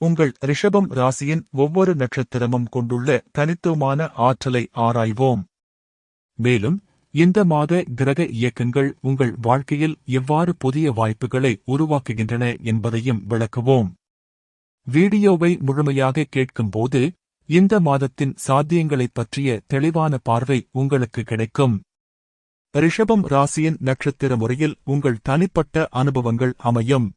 உங்கள் ரிஷபம் ராசியின் ஒவ்வொரு நட்சத்திரமும் கொண்டுள்ள தனித்துவமான ஆற்றலை ஆராய்வோம். மேலும் இந்த மாத கிரக இயக்கங்கள் உங்கள் வாழ்க்கையில் எவ்வாறு புதிய வாய்ப்புகளை உருவாக்குகின்றன என்பதையும் விளக்குவோம். வீடியோவை முழுமையாக கேட்கும்போது இந்த மாதத்தின் சாத்தியங்களைப் பற்றிய தெளிவான பார்வை உங்களுக்கு கிடைக்கும். ரிஷபம் ராசியின் நட்சத்திர முறையில் உங்கள் தனிப்பட்ட அனுபவங்கள் அமையும்.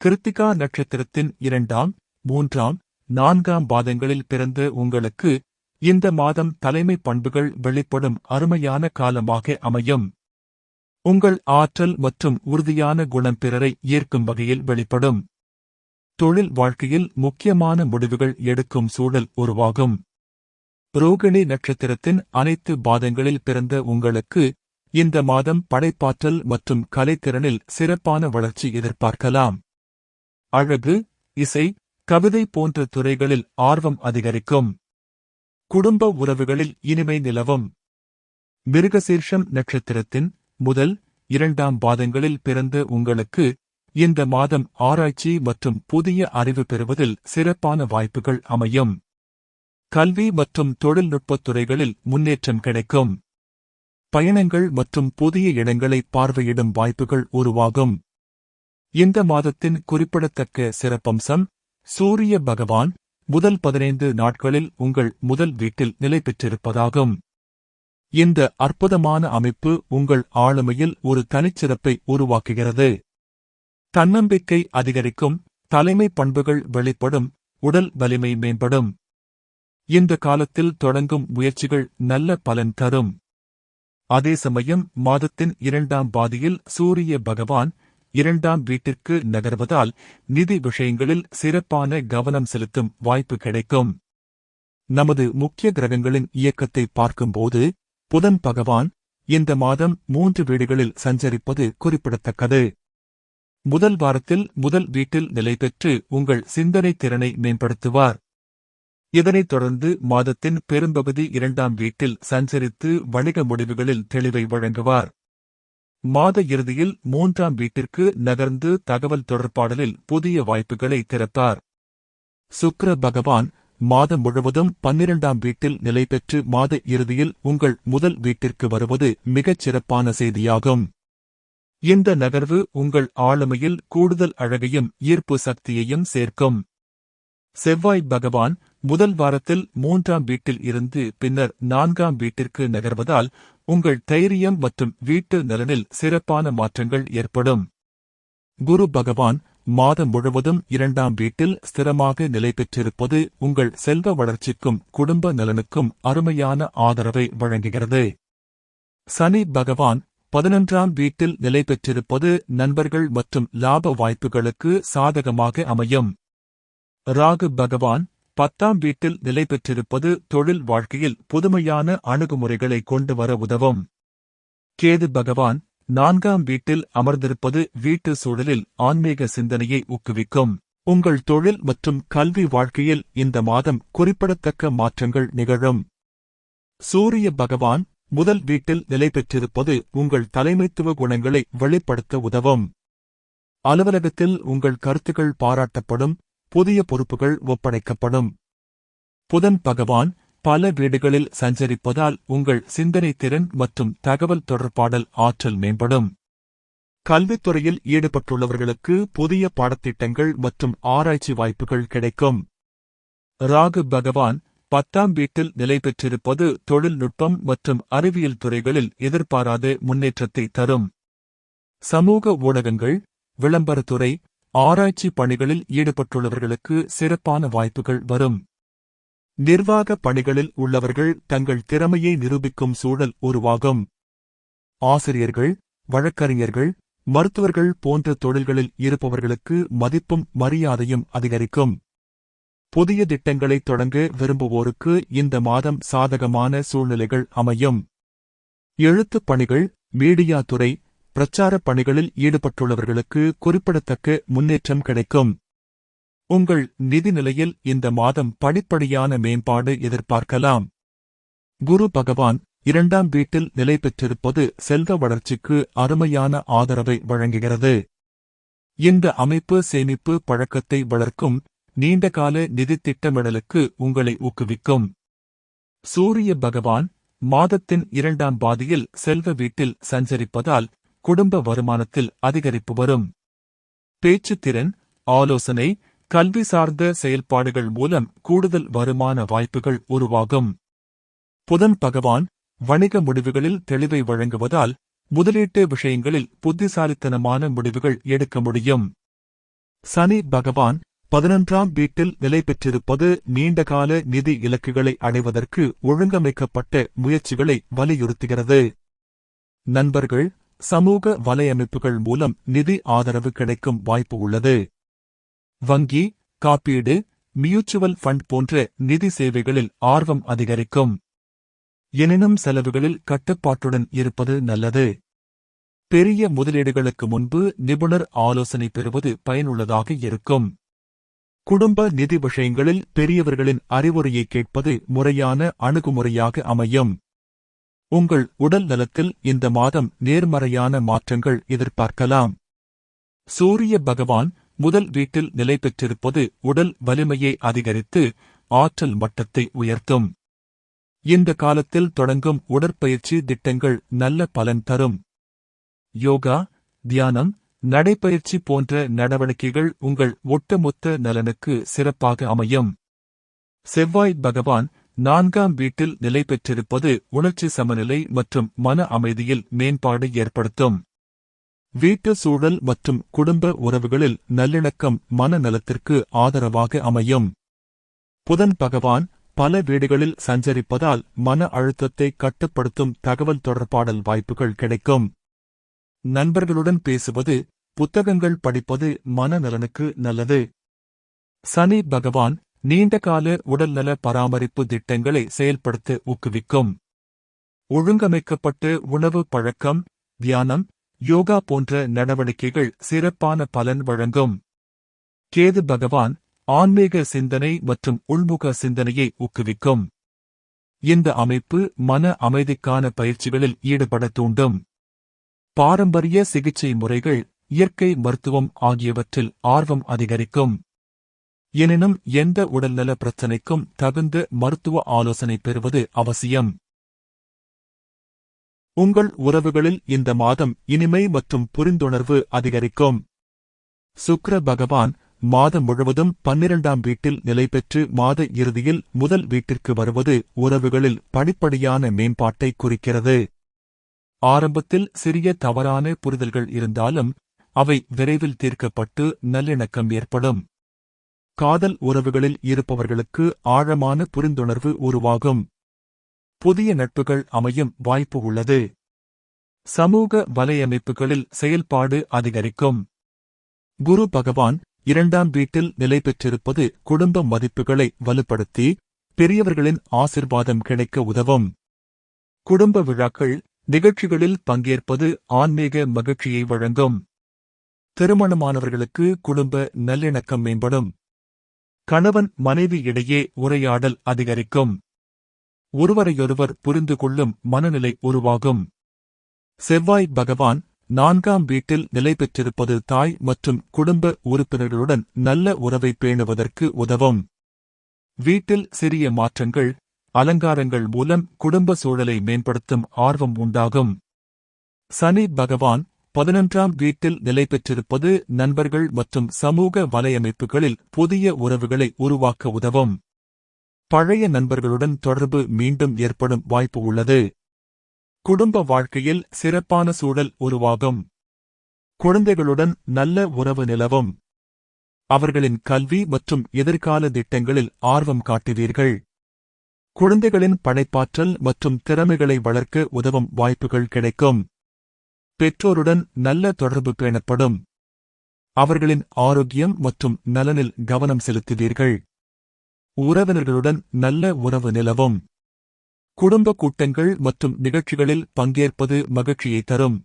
கிருத்திகா நட்சத்திரத்தின் இரண்டாம் மூன்றாம் நான்காம் பாதங்களில் பிறந்த உங்களுக்கு இந்த மாதம் தலைமை பண்புகள் வெளிப்படும் அருமையான காலமாக அமையும். உங்கள் ஆற்றல் மற்றும் உறுதியான குணம் பிறரை ஈர்க்கும் வகையில் வெளிப்படும். தொழில் வாழ்க்கையில் முக்கியமான முடிவுகள் எடுக்கும் சூழல் உருவாகும். ரோகிணி நட்சத்திரத்தின் அனைத்து பாதங்களில் பிறந்த உங்களுக்கு இந்த மாதம் படைப்பாற்றல் மற்றும் கலைத்திறனில் சிறப்பான வளர்ச்சி எதிர்பார்க்கலாம். அழகு இசை கவிதை போன்ற துறைகளில் ஆர்வம் அதிகரிக்கும். குடும்ப உறவுகளில் இனிமை நிலவும். மிருகசீர்ஷம் நட்சத்திரத்தின் முதல் இரண்டாம் பாதங்களில் பிறந்த உங்களுக்கு இந்த மாதம் ஆராய்ச்சி மற்றும் புதிய அறிவு பெறுவதில் சிறப்பான வாய்ப்புகள் அமையும். கல்வி மற்றும் தொழில்நுட்பத் துறைகளில் முன்னேற்றம் கிடைக்கும். பயணங்கள் மற்றும் புதிய இடங்களை பார்வையிடும் வாய்ப்புகள் உருவாகும். இந்த மாதத்தின் குறிப்பிடத்தக்க சிறப்பம்சம் சூரிய பகவான் முதல் பதினைந்து நாட்களில் உங்கள் முதல் வீட்டில் நிலை பெற்றிருப்பதாகும். இந்த அற்புதமான அமைப்பு உங்கள் ஆளுமையில் ஒரு தனிச்சிறப்பை உருவாக்குகிறது. தன்னம்பிக்கை அதிகரிக்கும் தலைமை பண்புகள் வெளிப்படும் உடல் வலிமை மேம்படும். இந்த காலத்தில் தொடங்கும் முயற்சிகள் நல்ல பலன் தரும். அதே சமயம் மாதத்தின் இரண்டாம் பாதியில் சூரிய பகவான் இரண்டாம் வீட்டிற்கு நகர்வதால் நிதி விஷயங்களில் சிறப்பான கவனம் செலுத்தும் வாய்ப்பு கிடைக்கும். நமது முக்கிய கிரகங்களின் இயக்கத்தை பார்க்கும்போது புதன் பகவான் இந்த மாதம் மூன்று வீடுகளில் சஞ்சரிப்பது குறிப்பிடத்தக்கது. முதல் வாரத்தில் முதல் வீட்டில் நிலை பெற்று உங்கள் சிந்தனை திறனை மேம்படுத்துவார். இதனைத் தொடர்ந்து மாதத்தின் பெரும்பகுதி இரண்டாம் வீட்டில் சஞ்சரித்து வணிக முடிவுகளில் தெளிவை வழங்குவார். மாத இறுதியில் மூன்றாம் வீட்டிற்கு நகர்ந்து தகவல் தொடர்பாடலில் புதிய வாய்ப்புகளை திறப்பார் சுக்ர பகவான் மாதம் முழுவதும் பன்னிரண்டாம் வீட்டில் நிலை பெற்று மாத இறுதியில் உங்கள் முதல் வீட்டிற்கு வருவது மிகச் சிறப்பான செய்தியாகும். இந்த நகர்வு உங்கள் ஆளுமையில் கூடுதல் அழகையும் ஈர்ப்பு சக்தியையும் சேர்க்கும். செவ்வாய் பகவான் முதல் வாரத்தில் மூன்றாம் வீட்டில் இருந்து பின்னர் நான்காம் வீட்டிற்கு நகர்வதால் உங்கள் தைரியம் மற்றும் வீட்டு நலனில் சிறப்பான மாற்றங்கள் ஏற்படும். குரு பகவான் மாதம் முழுவதும் இரண்டாம் வீட்டில் ஸ்திரமாக நிலை பெற்றிருப்பது உங்கள் செல்வ வளர்ச்சிக்கும் குடும்ப நலனுக்கும் அருமையான ஆதரவை வழங்குகிறது. சனி பகவான் பதினொன்றாம் வீட்டில் நிலை பெற்றிருப்பது நண்பர்கள் மற்றும் லாப வாய்ப்புகளுக்கு சாதகமாக அமையும். ராகு பகவான் பத்தாம் வீட்டில் நிலை பெற்றிருப்பது தொழில் வாழ்க்கையில் புதுமையான அணுகுமுறைகளை கொண்டு வர உதவும். கேது பகவான் நான்காம் வீட்டில் அமர்ந்திருப்பது வீட்டு சூழலில் ஆன்மீக சிந்தனையை ஊக்குவிக்கும். உங்கள் தொழில் மற்றும் கல்வி வாழ்க்கையில் இந்த மாதம் குறிப்பிடத்தக்க மாற்றங்கள் நிகழும். சூரிய பகவான் முதல் வீட்டில் நிலை பெற்றிருப்பது உங்கள் தலைமைத்துவ குணங்களை வெளிப்படுத்த உதவும். அலுவலகத்தில் உங்கள் கருத்துக்கள் பாராட்டப்படும். புதிய பொறுப்புகள் ஒப்படைக்கப்படும். புதன் பகவான் பல வீடுகளில் சஞ்சரிப்பதால் உங்கள் சிந்தனை திறன் மற்றும் தகவல் தொடர்பாடல் ஆற்றல் மேம்படும். கல்வித்துறையில் ஈடுபட்டுள்ளவர்களுக்கு புதிய பாடத்திட்டங்கள் மற்றும் ஆராய்ச்சி வாய்ப்புகள் கிடைக்கும். ராகு பகவான் பத்தாம் வீட்டில் நிலை பெற்றிருப்பது தொழில்நுட்பம் மற்றும் அறிவியல் துறைகளில் எதிர்பாராத முன்னேற்றத்தை தரும். சமூக ஊடகங்கள் விளம்பரத்துறை ஆராய்ச்சி பணிகளில் ஈடுபட்டுள்ளவர்களுக்கு சிறப்பான வாய்ப்புகள் வரும். நிர்வாக பணிகளில் உள்ளவர்கள் தங்கள் திறமையை நிரூபிக்கும் சூழல் உருவாகும். ஆசிரியர்கள் வழக்கறிஞர்கள் மருத்துவர்கள் போன்ற தொழில்களில் இருப்பவர்களுக்கு மதிப்பும் மரியாதையும் அதிகரிக்கும். புதிய திட்டங்களை தொடங்க விரும்புவோருக்கு இந்த மாதம் சாதகமான சூழ்நிலைகள் அமையும். எழுத்துப் பணிகள் மீடியா துறை பிரச்சாரப் பணிகளில் ஈடுபட்டுள்ளவர்களுக்கு குறிப்பிடத்தக்க முன்னேற்றம் கிடைக்கும். உங்கள் நிதி நிலையில் இந்த மாதம் படிப்படியான மேம்பாடு எதிர்பார்க்கலாம். குரு பகவான் இரண்டாம் வீட்டில் நிலை பெற்றிருப்பது செல்வ வளர்ச்சிக்கு அருமையான ஆதரவை வழங்குகிறது. இந்த அமைப்பு சேமிப்பு பழக்கத்தை வளர்க்கும் நீண்டகால நிதி திட்டமிடலுக்கு உங்களை ஊக்குவிக்கும். சூரிய பகவான் மாதத்தின் இரண்டாம் பாதியில் செல்வ வீட்டில் சஞ்சரிப்பதால் குடும்ப வருமானத்தில் அதிகரிப்பு வரும். பேச்சுத்திறன் ஆலோசனை கல்வி சார்ந்த செயல்பாடுகள் மூலம் கூடுதல் வருமான வாய்ப்புகள் உருவாகும். புதன் பகவான் வணிக முடிவுகளில் தெளிவை வழங்குவதால் முதலீட்டு விஷயங்களில் புத்திசாலித்தனமான முடிவுகள் எடுக்க முடியும். சனி பகவான் பதினொன்றாம் வீட்டில் நிலை பெற்றிருப்பது நீண்டகால நிதி இலக்குகளை அடைவதற்கு ஒழுங்கமைக்கப்பட்ட முயற்சிகளை வலியுறுத்துகிறது. நண்பர்கள் சமூக வலையமைப்புகள் மூலம் நிதி ஆதரவு கிடைக்கும் வாய்ப்பு உள்ளது. வங்கி காப்பீடு மியூச்சுவல் ஃபண்ட் போன்ற நிதி சேவைகளில் ஆர்வம் அதிகரிக்கும். எனினும் செலவுகளில் கட்டுப்பாட்டுடன் இருப்பது நல்லது. பெரிய முதலீடுகளுக்கு முன்பு நிபுணர் ஆலோசனை பெறுவது பயனுள்ளதாக இருக்கும். குடும்ப நிதி விஷயங்களில் பெரியவர்களின் அறிவுரையை கேட்பது முறையான அணுகுமுறையாக அமையும். உங்கள் உடல் நலத்தில் இந்த மாதம் நேர்மறையான மாற்றங்கள் எதிர்பார்க்கலாம். சூரிய பகவான் முதல் வீட்டில் நிலை பெற்றிருப்பது உடல் வலிமையை அதிகரித்து ஆற்றல் மட்டத்தை உயர்த்தும். இந்த காலத்தில் தொடங்கும் உடற்பயிற்சி திட்டங்கள் நல்ல பலன் தரும். யோகா தியானம் நடைப்பயிற்சி போன்ற நடவடிக்கைகள் உங்கள் ஒட்டுமொத்த நலனுக்கு சிறப்பாக அமையும். செவ்வாய் பகவான் நான்காம் வீட்டில் நிலை பெற்றிருப்பது உணர்ச்சி சமநிலை மற்றும் மன அமைதியில் மேம்பாடு ஏற்படுத்தும். வீட்டு சூழல் மற்றும் குடும்ப உறவுகளில் நல்லிணக்கம் மனநலத்திற்கு ஆதரவாக அமையும். புதன் பகவான் பல வீடுகளில் சஞ்சரிப்பதால் மன அழுத்தத்தை கட்டுப்படுத்தும் தகவல் தொடர்பாடல் வாய்ப்புகள் கிடைக்கும். நண்பர்களுடன் பேசுவது புத்தகங்கள் படிப்பது மனநலனுக்கு நல்லது. சனி பகவான் நீண்டகால உடல்நல பராமரிப்பு திட்டங்களை செயல்படுத்த ஊக்குவிக்கும். ஒழுங்கமைக்கப்பட்ட உணவு பழக்கம் தியானம் யோகா போன்ற நடவடிக்கைகள் சிறப்பான பலன் வழங்கும். கேது பகவான் ஆன்மீக சிந்தனை மற்றும் உள்முக சிந்தனையை ஊக்குவிக்கும். இந்த அமைப்பு மன அமைதிக்கான பயிற்சிகளில் ஈடுபட தூண்டும். பாரம்பரிய சிகிச்சை முறைகள் இயற்கை மருத்துவம் ஆகியவற்றில் ஆர்வம் அதிகரிக்கும். எனினும் எந்த உடல்நல பிரச்சினைக்கும் தகுந்த மருத்துவ ஆலோசனை பெறுவது அவசியம். உங்கள் உறவுகளில் இந்த மாதம் இனிமை மற்றும் புரிந்துணர்வு அதிகரிக்கும். சுக்ர பகவான் மாதம் முழுவதும் பன்னிரண்டாம் வீட்டில் நிலை பெற்று மாத இறுதியில் முதல் வீட்டிற்கு வருவது உறவுகளில் படிப்படியான மேம்பாட்டை குறிக்கிறது. ஆரம்பத்தில் சிறிய தவறான புரிதல்கள் இருந்தாலும் அவை விரைவில் தீர்க்கப்பட்டு நல்லிணக்கம் ஏற்படும். காதல் உறவுகளில் இருப்பவர்களுக்கு ஆழமான புரிந்துணர்வு உருவாகும். புதிய நட்புகள் அமையும் வாய்ப்பு உள்ளது. சமூக வலையமைப்புகளில் செயல்பாடு அதிகரிக்கும். குரு பகவான் இரண்டாம் வீட்டில் நிலை பெற்றிருப்பது குடும்ப மதிப்புகளை வலுப்படுத்தி பெரியவர்களின் ஆசிர்வாதம் கிடைக்க உதவும். குடும்ப விழாக்கள் நிகழ்ச்சிகளில் பங்கேற்பது ஆன்மீக மகிழ்ச்சியை வழங்கும். திருமணமானவர்களுக்கு குடும்ப நல்லிணக்கம் மேம்படும். கணவன் மனைவி இடையே உரையாடல் அதிகரிக்கும். ஒருவரையொருவர் புரிந்து கொள்ளும் மனநிலை உருவாகும். செவ்வாய் பகவான் நான்காம் வீட்டில் நிலை பெற்றிருப்பது தாய் மற்றும் குடும்ப உறுப்பினர்களுடன் நல்ல உறவை பேணுவதற்கு உதவும். வீட்டில் சிறிய மாற்றங்கள் அலங்காரங்கள் மூலம் குடும்ப சூழலை மேம்படுத்தும் ஆர்வம் உண்டாகும். சனி பகவான் பதினொன்றாம் வீட்டில் நிலை பெற்றிருப்பது நண்பர்கள் மற்றும் சமூக வலையமைப்புகளில் புதிய உறவுகளை உருவாக்க உதவும். பழைய நண்பர்களுடன் தொடர்பு மீண்டும் ஏற்படும் வாய்ப்பு உள்ளது. குடும்ப வாழ்க்கையில் சிறப்பான சூழல் உருவாகும். குழந்தைகளுடன் நல்ல உறவு நிலவும். அவர்களின் கல்வி மற்றும் எதிர்கால திட்டங்களில் ஆர்வம் காட்டுவீர்கள். குழந்தைகளின் படைப்பாற்றல் மற்றும் திறமைகளை வளர்க்க உதவும் வாய்ப்புகள் கிடைக்கும். பெற்றோருடன் நல்ல தொடர்பு பேணப்படும். அவர்களின் ஆரோக்கியம் மற்றும் நலனில் கவனம் செலுத்துவீர்கள். உறவினர்களுடன் நல்ல உறவு நிலவும். குடும்ப கூட்டங்கள் மற்றும் நிகழ்ச்சிகளில் பங்கேற்பது மகிழ்ச்சியை தரும்.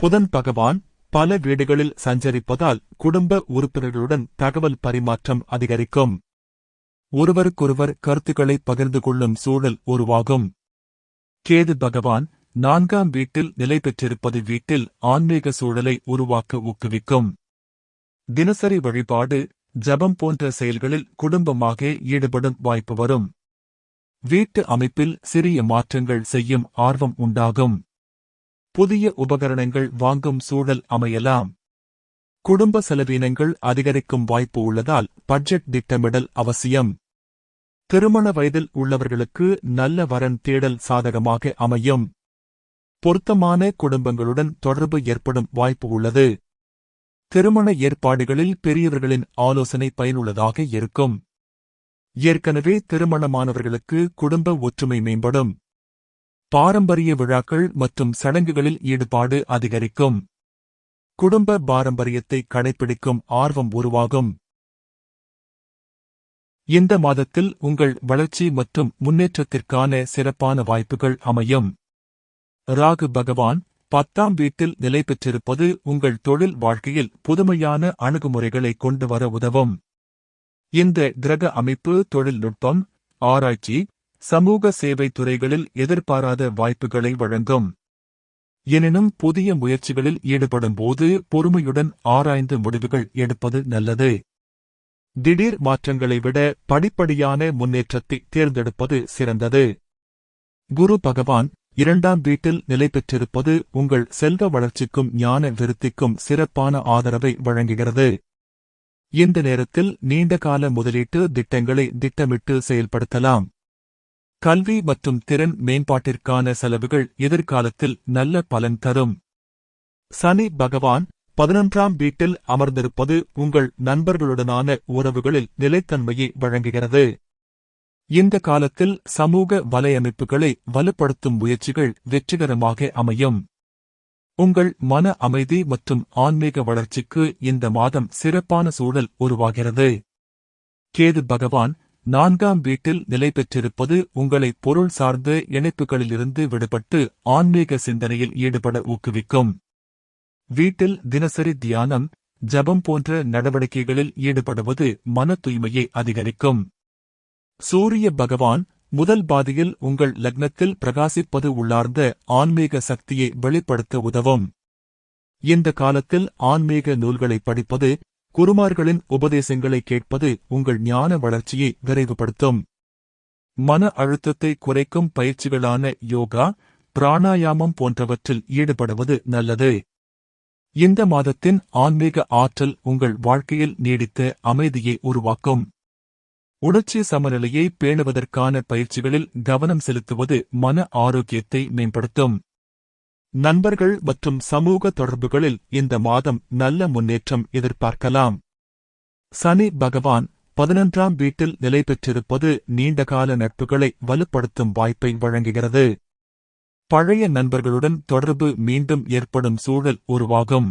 புதன் பகவான் பல வீடுகளில் சஞ்சரிப்பதால் குடும்ப உறுப்பினர்களுடன் தகவல் பரிமாற்றம் அதிகரிக்கும். ஒருவருக்கொருவர் கருத்துக்களை பகிர்ந்து கொள்ளும் சூழல் உருவாகும். கேது பகவான் நான்காம் வீட்டில் நிலை பெற்றிருப்பது வீட்டில் ஆன்மீக சூழலை உருவாக்க ஊக்குவிக்கும். தினசரி வழிபாடு ஜபம் போன்ற செயல்களில் குடும்பமாக ஈடுபடும் வாய்ப்பு வரும். வீட்டு அமைப்பில் சிறிய மாற்றங்கள் செய்யும் ஆர்வம் உண்டாகும். புதிய உபகரணங்கள் வாங்கும் சூழல் அமையலாம். குடும்ப செலவினங்கள் அதிகரிக்கும் வாய்ப்பு உள்ளதால் பட்ஜெட் திட்டமிடல் அவசியம். திருமண வயதில் உள்ளவர்களுக்கு நல்ல வரன் தேடல் சாதகமாக அமையும். பொருத்தமான குடும்பங்களுடன் தொடர்பு ஏற்படும் வாய்ப்பு உள்ளது. திருமண ஏற்பாடுகளில் பெரியவர்களின் ஆலோசனை பயனுள்ளதாக இருக்கும். ஏற்கனவே திருமணமானவர்களுக்கு குடும்ப ஒற்றுமை மேம்படும். பாரம்பரிய விழாக்கள் மற்றும் சடங்குகளில் ஈடுபாடு அதிகரிக்கும். குடும்ப பாரம்பரியத்தை கடைபிடிக்கும் ஆர்வம் உருவாகும். இந்த மாதத்தில் உங்கள் வளர்ச்சி மற்றும் முன்னேற்றத்திற்கான சிறப்பான வாய்ப்புகள் அமையும். ராகு பகவான் பத்தாம் வீட்டில் நிலை பெற்றிருப்பது உங்கள் தொழில் வாழ்க்கையில் புதுமையான அணுகுமுறைகளை கொண்டு வர உதவும். இந்த கிரக அமைப்பு தொழில்நுட்பம் ஆராய்ச்சி சமூக சேவை துறைகளில் எதிர்பாராத வாய்ப்புகளை வழங்கும். எனினும் புதிய முயற்சிகளில் ஈடுபடும் போது பொறுமையுடன் ஆராய்ந்து முடிவுகள் எடுப்பது நல்லது. திடீர் மாற்றங்களை விட படிப்படியான முன்னேற்றத்தை தேர்ந்தெடுப்பது சிறந்தது. குரு பகவான் இரண்டாம் வீட்டில் நிலை பெற்றிருப்பது உங்கள் செல்வ வளர்ச்சிக்கும் ஞான விருத்திக்கும் சிறப்பான ஆதரவை வழங்குகிறது. இந்த நேரத்தில் நீண்டகால முதலீட்டு திட்டங்களை திட்டமிட்டு செயல்படுத்தலாம். கல்வி மற்றும் திறன் மேம்பாட்டிற்கான செலவுகள் எதிர்காலத்தில் நல்ல பலன் தரும். சனி பகவான் பதினொன்றாம் வீட்டில் அமர்ந்திருப்பது உங்கள் நண்பர்களுடனான உறவுகளில் நிலைத்தன்மையை வழங்குகிறது. இந்த காலத்தில் சமூக வலையமைப்புகளை வலுப்படுத்தும் முயற்சிகள் வெற்றிகரமாக அமையும். உங்கள் மன அமைதி மற்றும் ஆன்மீக வளர்ச்சிக்கு இந்த மாதம் சிறப்பான சூழல் உருவாகிறது. கேது பகவான் நான்காம் வீட்டில் நிலை பெற்றிருப்பது உங்களை பொருள் சார்ந்த இணைப்புகளிலிருந்து விடுபட்டு ஆன்மீக சிந்தனையில் ஈடுபட ஊக்குவிக்கும். வீட்டில் தினசரி தியானம் ஜபம் போன்ற நடவடிக்கைகளில் ஈடுபடுவது மன தூய்மையை அதிகரிக்கும். சூரிய பகவான் முதல் பாதியில் உங்கள் லக்னத்தில் பிரகாசிப்பது உள்ளார்ந்த ஆன்மீக சக்தியை வெளிப்படுத்த உதவும். இந்த காலத்தில் ஆன்மீக நூல்களை படிப்பது குருமார்களின் உபதேசங்களை கேட்பது உங்கள் ஞான வளர்ச்சியை விரைவுபடுத்தும். மன அழுத்தத்தை குறைக்கும் பயிற்சிகளான யோகா பிராணாயாமம் போன்றவற்றில் ஈடுபடுவது நல்லது. இந்த மாதத்தின் ஆன்மீக ஆற்றல் உங்கள் வாழ்க்கையில் நீடித்த அமைதியை உருவாக்கும். உணர்ச்சி சமநிலையை பேணுவதற்கான பயிற்சிகளில் கவனம் செலுத்துவது மன ஆரோக்கியத்தை மேம்படுத்தும். நண்பர்கள் மற்றும் சமூக தொடர்புகளில் இந்த மாதம் நல்ல முன்னேற்றம் எதிர்பார்க்கலாம். சனி பகவான் பதினொன்றாம் வீட்டில் நிலை பெற்றிருப்பது நீண்டகால நட்புகளை வலுப்படுத்தும் வாய்ப்பை வழங்குகிறது. பழைய நண்பர்களுடன் தொடர்பு மீண்டும் ஏற்படும் சூழல் உருவாகும்.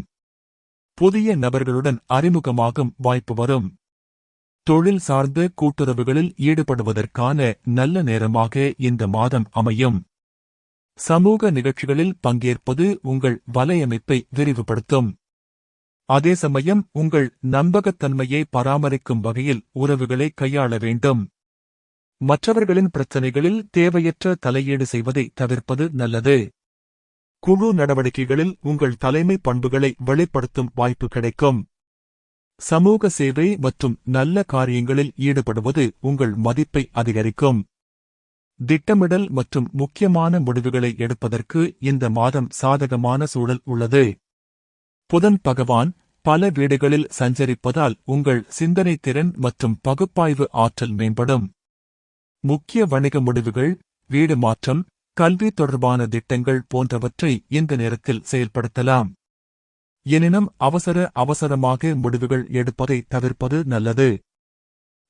புதிய நபர்களுடன் அறிமுகமாகும் வாய்ப்பு வரும். தொழில் சார்ந்த கூட்டுறவுகளில் ஈடுபடுவதற்கான நல்ல நேரமாக இந்த மாதம் அமையும். சமூக நிகழ்ச்சிகளில் பங்கேற்பது உங்கள் வலையமைப்பை விரிவுபடுத்தும். அதே சமயம் உங்கள் நம்பகத்தன்மையை பராமரிக்கும் வகையில் உறவுகளை கையாள வேண்டும். மற்றவர்களின் பிரச்சனைகளில் தேவையற்ற தலையீடு செய்வதை தவிர்ப்பது நல்லது. குழு நடவடிக்கைகளில் உங்கள் தலைமை பண்புகளை வெளிப்படுத்தும் வாய்ப்பு கிடைக்கும். சமூக சேவை மற்றும் நல்ல காரியங்களில் ஈடுபடுவது உங்கள் மதிப்பை அதிகரிக்கும். திட்டமிடல் மற்றும் முக்கியமான முடிவுகளை எடுப்பதற்கு இந்த மாதம் சாதகமான சூழல் உள்ளது. புதன் பகவான் பல வீடுகளில் சஞ்சரிப்பதால் உங்கள் சிந்தனை திறன் மற்றும் பகுப்பாய்வு ஆற்றல் மேம்படும். முக்கிய வணிக முடிவுகள் வீடு மாற்றம் கல்வி தொடர்பான திட்டங்கள் போன்றவற்றை இந்த நேரத்தில் செயல்படுத்தலாம். எனினும் அவசர அவசரமாக முடிவுகள் எடுப்பதை தவிர்ப்பது நல்லது.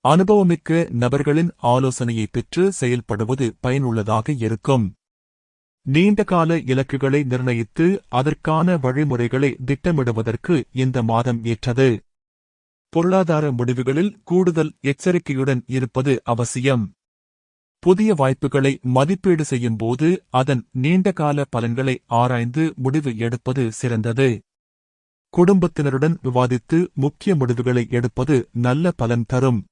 அனுபவமிக்க நபர்களின் ஆலோசனையை பெற்று செயல்படுவது பயனுள்ளதாக இருக்கும். நீண்டகால இலக்குகளை நிர்ணயித்து அதற்கான வழிமுறைகளை திட்டமிடுவதற்கு இந்த மாதம் ஏற்றது. பொருளாதார முடிவுகளில் கூடுதல் எச்சரிக்கையுடன் இருப்பது அவசியம். புதிய வாய்ப்புகளை மதிப்பீடு செய்யும் போது அதன் நீண்டகால பலன்களை ஆராய்ந்து முடிவு எடுப்பது சிறந்தது. குடும்பத்தினருடன் விவாதித்து முக்கிய முடிவுகளை எடுப்பது நல்ல பலன் தரும்.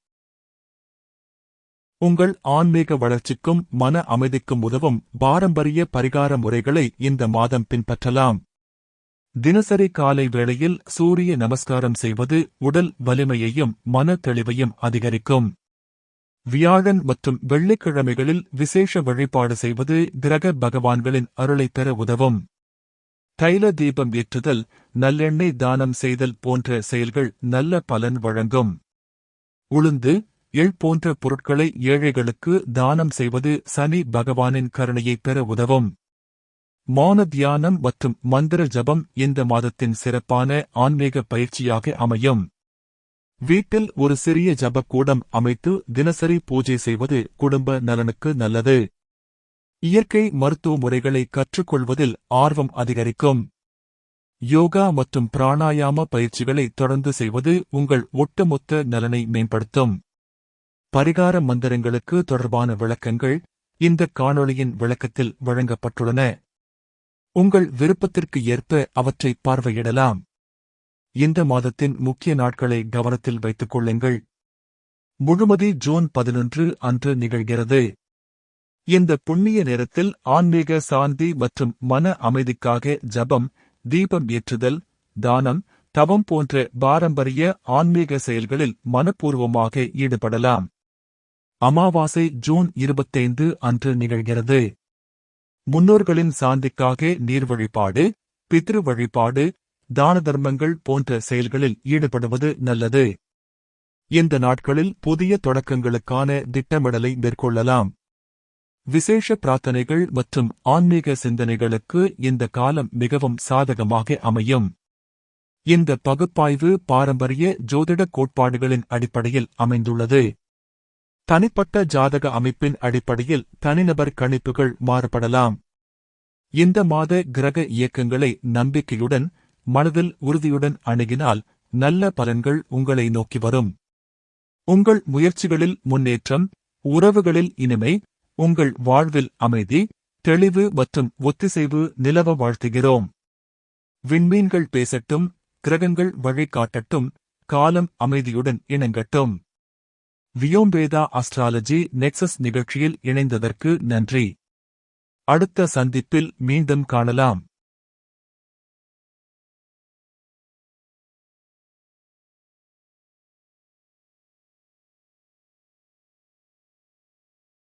உங்கள் ஆன்மீக வளர்ச்சிக்கும் மன அமைதிக்கும் உதவும் பாரம்பரிய பரிகார முறைகளை இந்த மாதம் பின்பற்றலாம். தினசரி காலை வேளையில் சூரிய நமஸ்காரம் செய்வது உடல் வலிமையையும் மன தெளிவையும் அதிகரிக்கும். வியாழன் மற்றும் வெள்ளிக்கிழமைகளில் விசேஷ வழிபாடு செய்வது கிரக பகவான்களின் அருளைப் பெற உதவும். தைல தீபம் ஏற்றுதல் நல்லெண்ணெய் தானம் செய்தல் போன்ற செயல்கள் நல்ல பலன் வழங்கும். உளுந்து எள் போன்ற பொருட்களை ஏழைகளுக்கு தானம் செய்வது சனி பகவானின் கருணையைப் பெற உதவும். மௌன தியானம் மற்றும் மந்திர ஜபம் இந்த மாதத்தின் சிறப்பான ஆன்மீக பயிற்சியாக அமையும். வீட்டில் ஒரு சிறிய ஜபக்கூடம் அமைத்து தினசரி பூஜை செய்வது குடும்ப நலனுக்கு நல்லது. இயற்கை மருத்துவ முறைகளை கற்றுக்கொள்வதில் ஆர்வம் அதிகரிக்கும். யோகா மற்றும் பிராணாயாம பயிற்சிகளை தொடர்ந்து செய்வது உங்கள் ஒட்டுமொத்த நலனை மேம்படுத்தும். பரிகார மந்திரங்களுக்கு தொடர்பான விளக்கங்கள் இந்த காணொளியின் விளக்கத்தில் வழங்கப்பட்டுள்ளன. உங்கள் விருப்பத்திற்கு ஏற்ப அவற்றை பார்வையிடலாம். இந்த மாதத்தின் முக்கிய நாட்களை கவனத்தில் வைத்துக் கொள்ளுங்கள். முழுமதி ஜூன் பதினொன்று அன்று நிகழ்கிறது. இந்த புண்ணிய நேரத்தில் ஆன்மீக சாந்தி மற்றும் மன அமைதிக்காக ஜபம் தீபம் ஏற்றுதல் தானம் தவம் போன்ற பாரம்பரிய ஆன்மீக செயல்களில் மனப்பூர்வமாக ஈடுபடலாம். அமாவாசை ஜூன் இருபத்தைந்து அன்று நிகழ்கிறது. முன்னோர்களின் சாந்திக்காக நீர் வழிபாடு பித்ரு வழிபாடு தான தர்மங்கள் போன்ற செயல்களில் ஈடுபடுவது நல்லது. இந்த நாட்களில் புதிய தொடக்கங்களுக்கான திட்டமிடலை மேற்கொள்ளலாம். விசேஷ பிரார்த்தனைகள் மற்றும் ஆன்மீக சிந்தனைகளுக்கு இந்த காலம் மிகவும் சாதகமாக அமையும். இந்த பகுப்பாய்வு பாரம்பரிய ஜோதிட கோட்பாடுகளின் அடிப்படையில் அமைந்துள்ளது. தனிப்பட்ட ஜாதக அமைப்பின் அடிப்படையில் தனிநபர் கணிப்புகள் மாறுபடலாம். இந்த மாத கிரக இயக்கங்களை நம்பிக்கையுடன் மனதில் உறுதியுடன் அணுகினால் நல்ல பலன்கள் உங்களை நோக்கி வரும். உங்கள் முயற்சிகளில் முன்னேற்றம் உறவுகளில் இனிமை உங்கள் வாழ்வில் அமைதி தெளிவு மற்றும் ஒத்திசைவு நிலவ வாழ்த்துகிறோம். விண்மீன்கள் பேசட்டும் கிரகங்கள் வழிகாட்டட்டும் காலம் அமைதியுடன் இணங்கட்டும். வியோம்பேதா அஸ்ட்ராலஜி நெக்சஸ் நிகழ்ச்சியில் இணைந்ததற்கு நன்றி. அடுத்த சந்திப்பில் மீண்டும் காணலாம்.